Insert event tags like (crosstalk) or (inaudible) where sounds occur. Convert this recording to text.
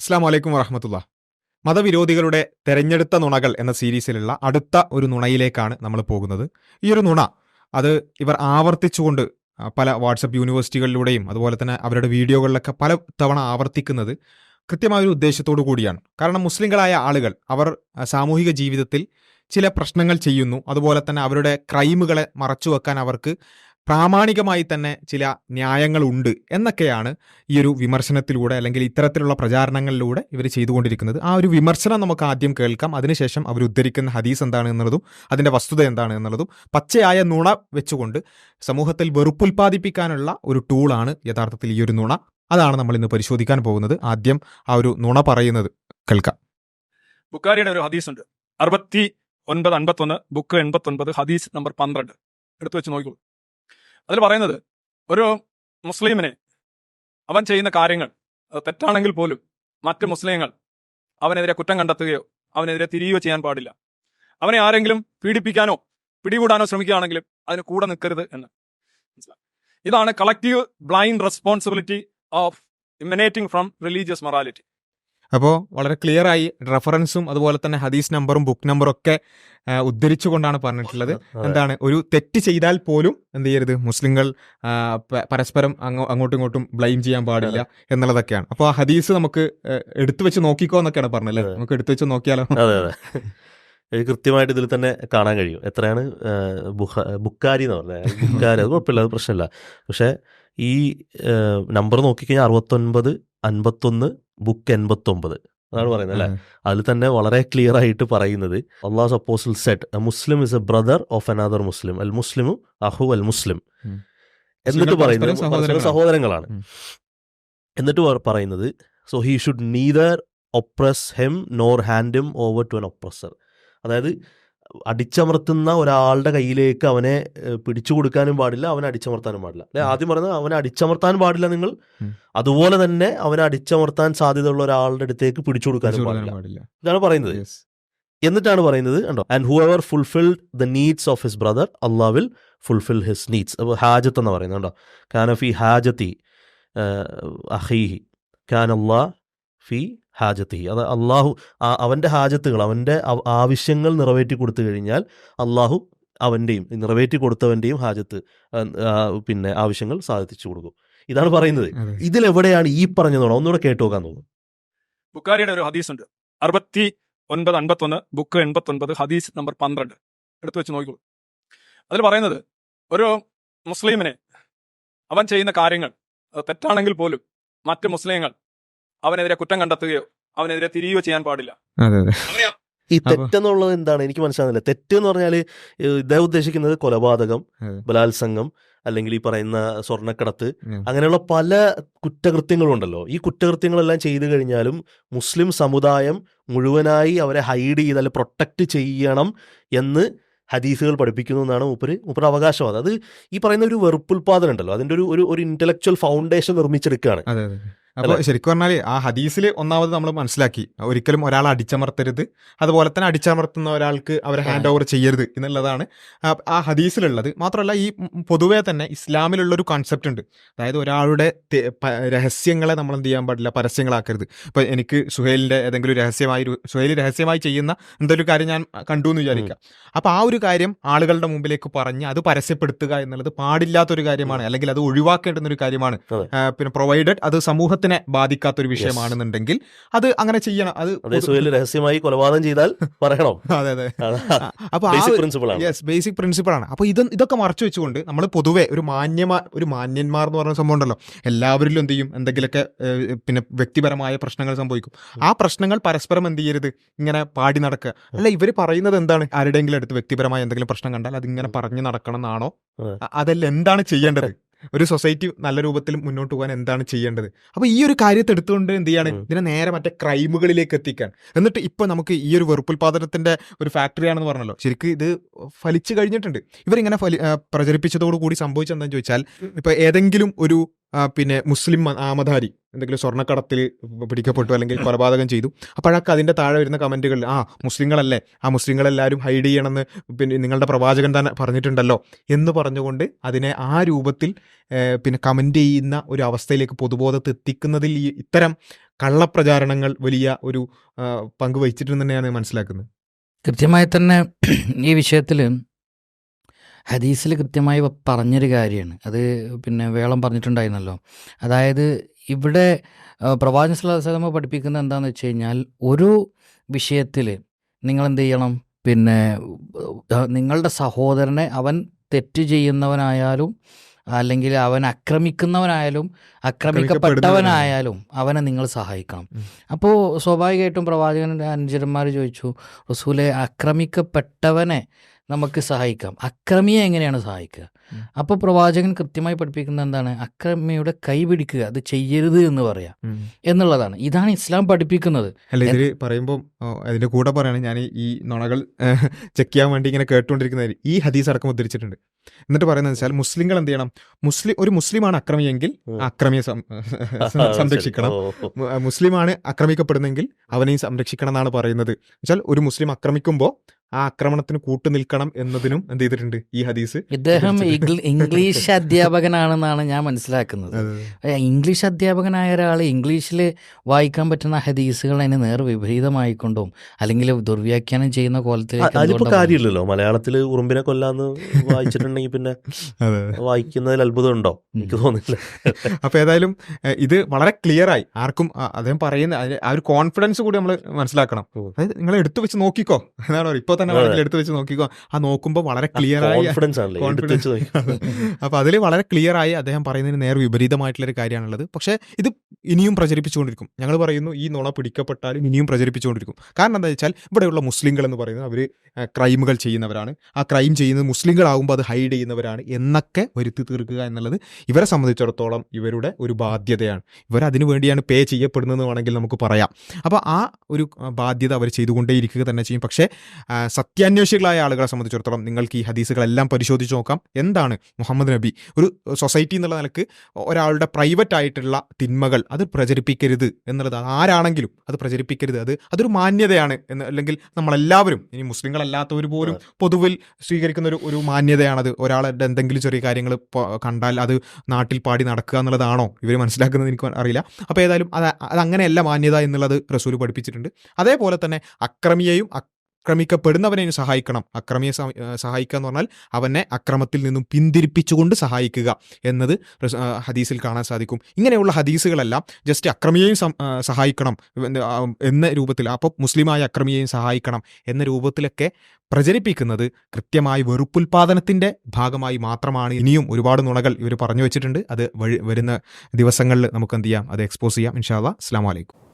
അസ്സാം വലൈക്കും വറഹമത്തുള്ള. മതവിരോധികളുടെ തെരഞ്ഞെടുത്ത നുണകൾ എന്ന സീരീസിലുള്ള അടുത്ത ഒരു നുണയിലേക്കാണ് നമ്മൾ പോകുന്നത്. ഈ ഒരു നുണ അത് ഇവർ ആവർത്തിച്ചുകൊണ്ട് പല വാട്സപ്പ് യൂണിവേഴ്സിറ്റികളിലൂടെയും അതുപോലെ തന്നെ അവരുടെ വീഡിയോകളിലൊക്കെ പല തവണ ആവർത്തിക്കുന്നത് കൃത്യമായ ഒരു ഉദ്ദേശത്തോടു കൂടിയാണ്. കാരണം മുസ്ലിങ്ങളായ ആളുകൾ അവർ സാമൂഹിക ജീവിതത്തിൽ ചില പ്രശ്നങ്ങൾ ചെയ്യുന്നു. അതുപോലെ തന്നെ അവരുടെ ക്രൈമുകളെ മറച്ചുവെക്കാൻ അവർക്ക് പ്രാമാണികമായി തന്നെ ചില ന്യായങ്ങളുണ്ട് എന്നൊക്കെയാണ് ഈ ഒരു വിമർശനത്തിലൂടെ അല്ലെങ്കിൽ ഇത്തരത്തിലുള്ള പ്രചാരണങ്ങളിലൂടെ ഇവർ ചെയ്തുകൊണ്ടിരിക്കുന്നത്. ആ ഒരു വിമർശനം നമുക്ക് ആദ്യം കേൾക്കാം. അതിനുശേഷം അവർ ഉദ്ധരിക്കുന്ന ഹദീസ് എന്താണ് എന്നുള്ളതും അതിന്റെ വസ്തുത എന്താണ് എന്നുള്ളതും പച്ചയായ നുണ വെച്ചുകൊണ്ട് സമൂഹത്തിൽ വെറുപ്പുൽപ്പാദിപ്പിക്കാനുള്ള ഒരു ടൂളാണ് യഥാർത്ഥത്തിൽ ഈ ഒരു നുണ. അതാണ് നമ്മൾ ഇന്ന് പരിശോധിക്കാൻ പോകുന്നത്. ആദ്യം ആ ഒരു നുണ പറയുന്നത് കേൾക്കാം. ബുക്കാരിയുടെ ഒരു ഹദീസ് ഉണ്ട് അറുപത്തി ഒൻപത് അൻപത്തൊന്ന് ബുക്ക് എൺപത്തി ഒൻപത് ഹദീസ് നമ്പർ പന്ത്രണ്ട്. എടുത്തു വെച്ച് നോക്കൂ. അതിൽ പറയുന്നത് ഒരു മുസ്ലിമിനെ അവൻ ചെയ്യുന്ന കാര്യങ്ങൾ തെറ്റാണെങ്കിൽ പോലും മറ്റ് മുസ്ലിങ്ങൾ അവനെതിരെ കുറ്റം കണ്ടെത്തുകയോ അവനെതിരെ തിരിയുകയോ ചെയ്യാൻ പാടില്ല. അവനെ ആരെങ്കിലും പീഡിപ്പിക്കാനോ പിടികൂടാനോ ശ്രമിക്കുകയാണെങ്കിലും അതിന് കൂടെ നിൽക്കരുത് എന്ന്. ഇതാണ് collective blind responsibility of emanating from religious morality അപ്പോൾ വളരെ ക്ലിയർ ആയി റെഫറൻസും അതുപോലെ തന്നെ ഹദീസ് നമ്പറും ബുക്ക് നമ്പറും ഒക്കെ ഉദ്ധരിച്ചു ഉദ്ധരിച്ചുകൊണ്ടാണ് പറഞ്ഞിട്ടുള്ളത്. എന്താണ് ഒരു തെറ്റ് ചെയ്താൽ പോലും എന്ത് ചെയ്യരുത്? മുസ്ലിങ്ങൾ പരസ്പരം അങ്ങോ- അങ്ങോട്ടും ഇങ്ങോട്ടും ബ്ലെയിം ചെയ്യാൻ പാടില്ല എന്നുള്ളതൊക്കെയാണ്. അപ്പോൾ ആ ഹദീസ് നമുക്ക് എടുത്തു വെച്ച് നോക്കിക്കോ എന്നൊക്കെയാണ് പറഞ്ഞല്ലേ നമുക്ക് എടുത്തു വെച്ച് നോക്കിയാലോ? അതെ അതെ. ഇത് കൃത്യമായിട്ട് ഇതിൽ തന്നെ കാണാൻ കഴിയും. എത്രയാണ് ബുക്കാരി എന്ന് പറഞ്ഞത്. ബുക്കാരി അത് കുഴപ്പമില്ല അത് പ്രശ്നമില്ല. പക്ഷേ ഈ നമ്പർ നോക്കിക്കഴിഞ്ഞാൽ അറുപത്തൊൻപത് അൻപത്തൊന്ന് ബുക്ക് എൺപത്തൊമ്പത്. അതാണ് പറയുന്നത് അല്ലെ? അതിൽ തന്നെ വളരെ ക്ലിയർ ആയിട്ട് പറയുന്നത് അള്ളാഹ് സപ്പോസിൽ set Muslim is a brother of another Muslim അൽ മുസ്ലിമു അഹു അൽ മുസ്ലിം എന്നിട്ട് പറയുന്നത് സഹോദരങ്ങളാണ്. എന്നിട്ട് പറ- പറയുന്നത് so he should neither oppress him nor hand him over to an oppressor അതായത് അടിച്ചമർത്തുന്ന ഒരാളുടെ കയ്യിലേക്ക് അവനെ പിടിച്ചു കൊടുക്കാനും പാടില്ല അവനെ അടിച്ചമർത്താനും പാടില്ല. അല്ലെ? ആദ്യം പറഞ്ഞത് അവനെ അടിച്ചമർത്താൻ പാടില്ല നിങ്ങൾ. അതുപോലെ തന്നെ അവനെ അടിച്ചമർത്താൻ സാധ്യതയുള്ള ഒരാളുടെ അടുത്തേക്ക് പിടിച്ചു കൊടുക്കാനും പാടില്ല. പാടില്ല. ഇതാണ് പറയുന്നത്. എന്നിട്ടാണ് പറയുന്നത് കണ്ടോ? And whoever fulfilled the needs of his brother Allah will fulfill his needs അപ്പോൾ ഹാജത്ത് എന്ന് പറയുന്നത് കണ്ടോ? കാന ഫി ഹാജത്തി അഹീഹി. കാൻ അള്ളാഹ് ഫി ഹാജത്തി അത് അള്ളാഹു ആ- അവന്റെ ഹാജത്തുകൾ അവന്റെ ആവശ്യങ്ങൾ നിറവേറ്റി കൊടുത്തു കഴിഞ്ഞാൽ അള്ളാഹു അവന്റെയും നിറവേറ്റി കൊടുത്തവന്റെയും ഹാജത്ത് പിന്നെ ആവശ്യങ്ങൾ സാധിച്ചു കൊടുക്കും. ഇതാണ് പറയുന്നത്. ഇതിൽ ഇതിലെവിടെയാണ് ഈ പറഞ്ഞതോടെ ഒന്നുകൂടെ കേട്ടു നോക്കാൻ തോന്നുന്നു. ബുക്കാരിയുടെ ഒരു ഹദീസ് ഉണ്ട് അറുപത്തി ഒൻപത് അൻപത്തൊന്ന് ബുക്ക് എൺപത്തി ഒൻപത് ഹദീസ് നമ്പർ പന്ത്രണ്ട്. എടുത്തു വെച്ച് നോക്കിക്കോളൂ അതിൽ പറയുന്നത് ഒരു മുസ്ലിമിനെ അവൻ ചെയ്യുന്ന കാര്യങ്ങൾ തെറ്റാണെങ്കിൽ പോലും മറ്റ് മുസ്ലിങ്ങൾ അവനെതിരെ കുറ്റം കണ്ടെത്തുകയോ അവനെതിരെ തിരിയുകയോ ചെയ്യാൻ പാടില്ല. അതെ അതെ. ഈ തെറ്റെന്നുള്ളത് എന്താണ്? എനിക്ക് മനസ്സിലാകുന്നില്ല തെറ്റ് എന്ന് പറഞ്ഞാൽ ഇദ്ദേഹം ഉദ്ദേശിക്കുന്നത് കൊലപാതകം ബലാത്സംഗം അല്ലെങ്കിൽ ഈ പറയുന്ന സ്വർണക്കടത്ത്. അങ്ങനെയുള്ള പല കുറ്റകൃത്യങ്ങളും ഉണ്ടല്ലോ. ഈ കുറ്റകൃത്യങ്ങളെല്ലാം ചെയ്തു കഴിഞ്ഞാലും മുസ്ലിം സമുദായം മുഴുവനായി അവരെ ഹൈഡ് ചെയ്ത് അല്ലെ പ്രൊട്ടക്റ്റ് ചെയ്യണം എന്ന് ഹദീസുകൾ പഠിപ്പിക്കുന്നു എന്നാണ് മൂപ്പര് മൂപ്പര് അവകാശവാദം. അത് ഈ പറയുന്ന ഒരു വെറുപ്പുൽപാദനം ഉണ്ടല്ലോ. അതിന്റെ ഒരു ഒരു ഇന്റലക്ച്വൽ ഫൗണ്ടേഷൻ നിർമ്മിച്ചെടുക്കുകയാണ്. അതെ അതെ. അപ്പോൾ ശരിക്കും പറഞ്ഞാൽ ആ ഹദീസിൽ ഒന്നാമത് നമ്മൾ മനസ്സിലാക്കി. ഒരിക്കലും ഒരാളെ അടിച്ചമർത്തരുത്. അതുപോലെ തന്നെ അടിച്ചമർത്തുന്ന ഒരാൾക്ക് അവരെ ഹാൻഡ് ഓവർ ചെയ്യരുത് എന്നുള്ളതാണ് ആ- ഹദീസിലുള്ളത്. മാത്രമല്ല ഈ പൊതുവേ തന്നെ ഇസ്ലാമിലുള്ളൊരു കോൺസെപ്റ്റ് ഉണ്ട്. അതായത് ഒരാളുടെ രഹസ്യങ്ങളെ നമ്മൾ എന്ത് ചെയ്യാൻ പാടില്ല പരസ്യങ്ങളാക്കരുത്. ഇപ്പൊ എനിക്ക് സുഹേലിന്റെ ഏതെങ്കിലും രഹസ്യമായി സുഹേലി സുഹേൽ രഹസ്യമായി ചെയ്യുന്ന എന്തൊരു കാര്യം ഞാൻ കണ്ടു എന്ന് വിചാരിക്കാം. അപ്പോൾ ആ ഒരു കാര്യം ആളുകളുടെ മുമ്പിലേക്ക് പറഞ്ഞ് അത് പരസ്യപ്പെടുത്തുക എന്നുള്ളത് പാടില്ലാത്തൊരു കാര്യമാണ്. അല്ലെങ്കിൽ അത് ഒഴിവാക്കേണ്ടുന്ന ഒരു കാര്യമാണ് പിന്നെ പ്രൊവൈഡഡ് അത് സമൂഹത്തിനെ ബാധിക്കാത്തൊരു വിഷയമാണെന്നുണ്ടെങ്കിൽ അത് അങ്ങനെ ചെയ്യണം. അത് രഹസ്യമായി കൊലപാതകം ചെയ്താൽ പറയണം? (laughs) അതെ അതെ. അപ്പൊ യെസ് ബേസിക് പ്രിൻസിപ്പിൾ ആണ്. അപ്പൊ ഇത് ഇതൊക്കെ മറച്ചു വെച്ചുകൊണ്ട് നമ്മൾ പൊതുവെ ഒരു മാന്യമാ ഒരു മാന്യന്മാർ എന്ന് പറയുന്ന സംഭവം ഉണ്ടല്ലോ. എല്ലാവരിലും എന്ത് ചെയ്യും? എന്തെങ്കിലുമൊക്കെ പിന്നെ വ്യക്തിപരമായ പ്രശ്നങ്ങൾ സംഭവിക്കും. ആ പ്രശ്നങ്ങൾ പരസ്പരം എന്ത് ചെയ്യരുത്? ഇങ്ങനെ പാടി നടക്കുക. അല്ല ഇവർ പറയുന്നത് എന്താണ്? ആരുടെയെങ്കിലും അടുത്ത് വ്യക്തിപരമായ എന്തെങ്കിലും പ്രശ്നം കണ്ടാൽ അതിങ്ങനെ പറഞ്ഞു നടക്കണം എന്നാണോ അതെ. അതല്ല എന്താണ് ചെയ്യേണ്ടത്? ഒരു സൊസൈറ്റി നല്ല രൂപത്തിൽ മുന്നോട്ട് പോകാൻ എന്താണ് ചെയ്യേണ്ടത്? അപ്പോൾ ഈ ഒരു കാര്യത്തെ എടുത്തുകൊണ്ട് എന്ത് ചെയ്യാണ്. ഇതിനെ നേരെ മറ്റേ ക്രൈമുകളിലേക്ക് എത്തിക്കാൻ. എന്നിട്ട് ഇപ്പോൾ നമുക്ക് ഈ ഒരു വെറുപ്പുൽപാദനത്തിന്റെ ഒരു ഫാക്ടറിയാണെന്ന് പറഞ്ഞല്ലോ. ശരിക്കും ഇത് ഫലിച്ചു കഴിഞ്ഞിട്ടുണ്ട്. ഇവരിങ്ങനെ ഫലി പ്രചരിപ്പിച്ചതോടുകൂടി സംഭവിച്ചെന്താണെന്ന് ചോദിച്ചാൽ ഇപ്പൊ ഏതെങ്കിലും ഒരു പിന്നെ മുസ്ലിം ആമധാരി എന്തെങ്കിലും സ്വർണക്കടത്തിൽ പിടിക്കപ്പെട്ടു അല്ലെങ്കിൽ കൊലപാതകം ചെയ്തു. അപ്പോഴൊക്കെ അതിന്റെ താഴെ വരുന്ന കമന്റുകളിൽ ആ മുസ്ലിങ്ങളല്ലേ ആ മുസ്ലിങ്ങളെല്ലാവരും ഹൈഡ് ചെയ്യണമെന്ന് പിന്നെ നിങ്ങളുടെ പ്രവാചകൻ തന്നെ പറഞ്ഞിട്ടുണ്ടല്ലോ എന്ന് പറഞ്ഞുകൊണ്ട് അതിനെ ആ രൂപത്തിൽ പിന്നെ കമന്റ് ചെയ്യുന്ന ഒരു അവസ്ഥയിലേക്ക് പൊതുബോധത്തെ എത്തിക്കുന്നതിൽ ഈ ഇത്തരം കള്ളപ്രചാരണങ്ങൾ വലിയ ഒരു പങ്ക് വഹിച്ചിട്ടുണ്ടെന്ന് തന്നെയാണ് മനസ്സിലാക്കുന്നത്. കൃത്യമായി തന്നെ ഈ വിഷയത്തിൽ ഹദീസിൽ കൃത്യമായി പറഞ്ഞൊരു കാര്യമാണ്. അത് പിന്നെ വേളം പറഞ്ഞിട്ടുണ്ടായിരുന്നല്ലോ. അതായത് ഇവിടെ പ്രവാചന പ്രവാചകൻ സ്വലമ പഠിപ്പിക്കുന്നത് എന്താണെന്ന് വെച്ച് കഴിഞ്ഞാൽ ഒരു വിഷയത്തിൽ നിങ്ങൾ എന്ത് ചെയ്യണം? പിന്നെ നിങ്ങളുടെ സഹോദരനെ അവൻ തെറ്റ് ചെയ്യുന്നവനായാലും അല്ലെങ്കിൽ അവൻ ആക്രമിക്കുന്നവനായാലും ആക്രമിക്കപ്പെട്ടവനായാലും അവനെ നിങ്ങൾ സഹായിക്കണം. അപ്പോൾ സ്വാഭാവികമായിട്ടും പ്രവാചകന്റെ അനുചരന്മാർ ചോദിച്ചു റസൂലെ ആക്രമിക്കപ്പെട്ടവനെ നമുക്ക് സഹായിക്കാം. അക്രമിയെ എങ്ങനെയാണ് സഹായിക്കുക. അപ്പോൾ പ്രവാചകൻ കൃത്യമായി പഠിപ്പിക്കുന്നത് എന്താണ്? അക്രമിയുടെ കൈ പിടിക്കുക അത് ചെയ്യരുത് എന്ന് പറയാം. എന്നുള്ളതാണ്. ഇതാണ് ഇസ്ലാം പഠിപ്പിക്കുന്നത്. അല്ല ഇതിൽ പറയുമ്പോൾ അതിന്റെ കൂടെ പറയാണ് ഞാൻ ഈ നുണകൾ ചെക്ക് ചെയ്യാൻ വേണ്ടി ഇങ്ങനെ കേട്ടുകൊണ്ടിരിക്കുന്നതിൽ ഈ ഹദീസ് അടക്കം ഉദ്ധരിച്ചിട്ടുണ്ട്. എന്നിട്ട് പറയുന്നത് വെച്ചാൽ മുസ്ലിങ്ങൾ എന്ത് ചെയ്യണം? മുസ്ലിം ഒരു മുസ്ലിമാണ് അക്രമിയെങ്കിൽ അക്രമിയെ (laughs) സംരക്ഷിക്കണം. മുസ്ലിമാണ് ആക്രമിക്കപ്പെടുന്നെങ്കിൽ അവനെയും സംരക്ഷിക്കണം എന്നാണ് പറയുന്നത്. വെച്ചാൽ ഒരു മുസ്ലിം ആക്രമിക്കുമ്പോൾ ആ ആക്രമണത്തിന് കൂട്ടു നിൽക്കണം എന്നതിനും എന്ത് ചെയ്തിട്ടുണ്ട് ഈ ഹദീസ് ഇദ്ദേഹം ഇംഗ്ലീഷ് അധ്യാപകനാണെന്നാണ് ഞാൻ മനസ്സിലാക്കുന്നത്. ഇംഗ്ലീഷ് അധ്യാപകനായ ഒരാൾ ഇംഗ്ലീഷിൽ വായിക്കാൻ പറ്റുന്ന ഹദീസുകൾ അതിന് നേർ വിപരീതമായിക്കൊണ്ടും അല്ലെങ്കിൽ ദുർവ്യാഖ്യാനം ചെയ്യുന്ന കോലത്തിൽ അതിലിപ്പോ കാര്യമില്ലല്ലോ. മലയാളത്തിൽ ഉറുമ്പിനെ കൊല്ലാന്ന് വായിച്ചിട്ടുണ്ടെങ്കിൽ പിന്നെ അതെ വായിക്കുന്നതിൽ അത്ഭുതം ഉണ്ടോ എനിക്ക് തോന്നുന്നില്ല. അപ്പൊ ഏതായാലും ഇത് വളരെ ക്ലിയർ ആയി. ആർക്കും അദ്ദേഹം പറയുന്ന ആ ഒരു കോൺഫിഡൻസ് കൂടി നമ്മൾ മനസ്സിലാക്കണം. അതായത് നിങ്ങൾ എടുത്തു വെച്ച് നോക്കിക്കോ എന്നാണ് പറയുക ഇപ്പൊ തന്നെ. വേണമെങ്കിൽ എടുത്തു വെച്ച് നോക്കിക്കോ ആ നോക്കുമ്പോൾ വളരെ ക്ലിയർ ആയി കോൺഫിഡൻസ്. അപ്പൊ അതിൽ വളരെ ക്ലിയർ ആയി അദ്ദേഹം പറയുന്നതിന് നേർ വിപരീതമായിട്ടുള്ള ഒരു കാര്യമാണുള്ളത് പക്ഷേ ഇത് ഇനിയും പ്രചരിപ്പിച്ചുകൊണ്ടിരിക്കും. ഞങ്ങൾ പറയുന്നു ഈ നുണ പിടിക്കപ്പെട്ടാലും ഇനിയും പ്രചരിപ്പിച്ചുകൊണ്ടിരിക്കും. കാരണം എന്താ വെച്ചാൽ ഇവിടെയുള്ള മുസ്ലിങ്ങൾ എന്ന് പറയുന്നത് അവർ ക്രൈമുകൾ ചെയ്യുന്നവരാണ്. ആ ക്രൈം ചെയ്യുന്നത് മുസ്ലിങ്ങളാകുമ്പോൾ അത് ഹൈഡ് ചെയ്യുന്നവരാണ് എന്നൊക്കെ വരുത്തി തീർക്കുക എന്നുള്ളത് ഇവരെ സംബന്ധിച്ചിടത്തോളം ഇവരുടെ ഒരു ബാധ്യതയാണ്. ഇവർ അതിനു വേണ്ടിയാണ് പേ ചെയ്യപ്പെടുന്നതെന്ന് വേണമെങ്കിൽ നമുക്ക് പറയാം. അപ്പോൾ ആ ഒരു ബാധ്യത അവർ ചെയ്തുകൊണ്ടേയിരിക്കുക തന്നെ ചെയ്യും. പക്ഷേ സത്യാന്വേഷികളായ ആളുകളെ സംബന്ധിച്ചിടത്തോളം നിങ്ങൾക്ക് ഈ ഹദീസുകളെല്ലാം പരിശോധിച്ച് നോക്കാം. എന്താണ് മുഹമ്മദ് നബി? ഒരു സൊസൈറ്റി എന്നുള്ള നിലയ്ക്ക് ഒരാളുടെ പ്രൈവറ്റ് ആയിട്ടുള്ള തിന്മകൾ അത് പ്രചരിപ്പിക്കരുത് എന്നുള്ളത്. ആരാണെങ്കിലും അത് പ്രചരിപ്പിക്കരുത്. അത് അതൊരു മാന്യതയാണ് എന്ന് അല്ലെങ്കിൽ നമ്മളെല്ലാവരും ഇനി മുസ്ലിങ്ങളല്ലാത്തവർ പോലും പൊതുവിൽ സ്വീകരിക്കുന്ന ഒരു ഒരു മാന്യതയാണത്. ഒരാളുടെ എന്തെങ്കിലും ചെറിയ കാര്യങ്ങൾ കണ്ടാൽ അത് നാട്ടിൽ പാടി നടക്കുക എന്നുള്ളതാണോ? ഇവർ മനസ്സിലാക്കുന്നത് എനിക്ക് അറിയില്ല. അപ്പോൾ ഏതായാലും അത് അതങ്ങനെയല്ല മാന്യത എന്നുള്ളത് റസൂൽ പഠിപ്പിച്ചിട്ടുണ്ട്. അതേപോലെ തന്നെ അക്രമിയെയും ആക്രമിക്കപ്പെടുന്നവനെയും സഹായിക്കണം. അക്രമിയെ സഹായിക്കുക എന്ന് പറഞ്ഞാൽ അവനെ അക്രമത്തിൽ നിന്നും പിന്തിരിപ്പിച്ചുകൊണ്ട് സഹായിക്കുക എന്നത് ഹദീസിൽ കാണാൻ സാധിക്കും. ഇങ്ങനെയുള്ള ഹദീസുകളെല്ലാം ജസ്റ്റ് അക്രമിയെയും സഹായിക്കണം എന്ന രൂപത്തിൽ അപ്പോൾ മുസ്ലിമായ അക്രമിയെയും സഹായിക്കണം എന്ന രൂപത്തിലൊക്കെ പ്രചരിപ്പിക്കുന്നത് കൃത്യമായി വെറുപ്പുൽപാദനത്തിന്റെ ഭാഗമായി മാത്രമാണ്. ഇനിയും ഒരുപാട് നുണകൾ ഇവർ പറഞ്ഞു വെച്ചിട്ടുണ്ട്. അത് വരുന്ന ദിവസങ്ങളിൽ നമുക്ക് എന്ത് ചെയ്യാം? അത് എക്സ്പോസ് ചെയ്യാം. ഇൻഷാല്ല അസ്ലാം വലൈക്കും